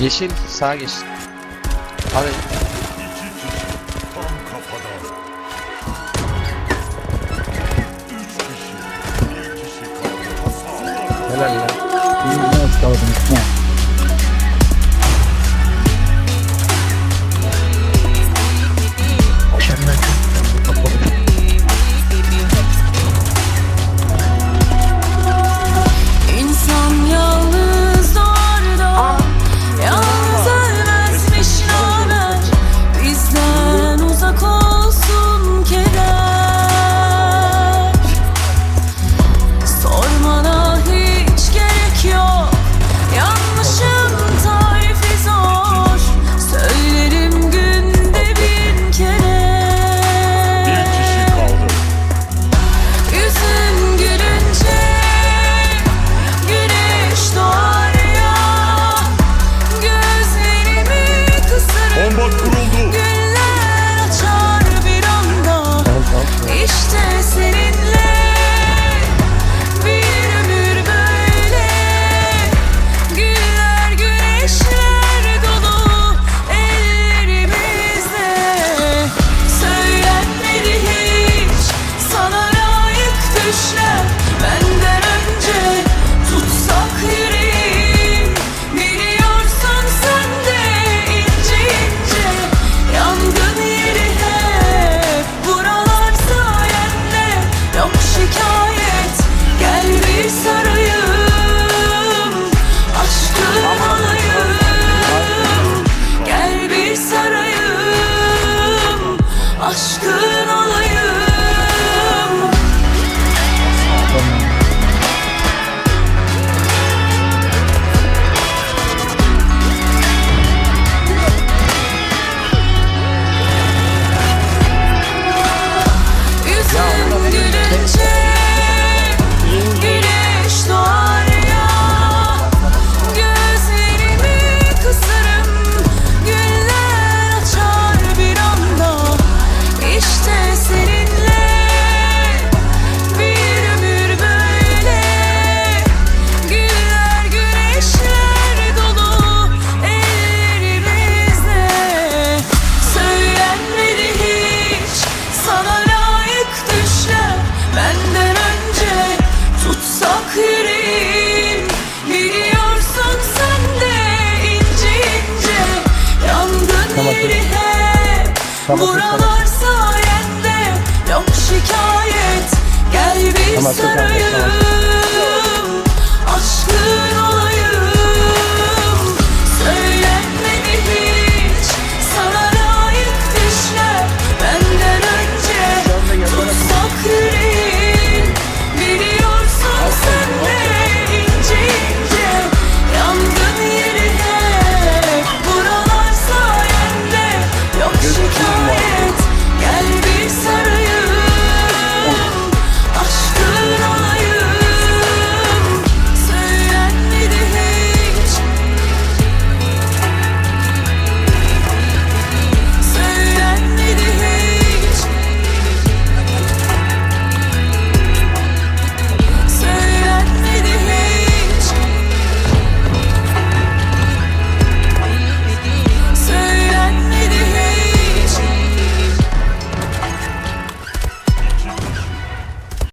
Yeşil sağa geç. Hadi. Helal ya. Bilmiyorum, Buralar sayende yok şikayet. Gel bir sarayım.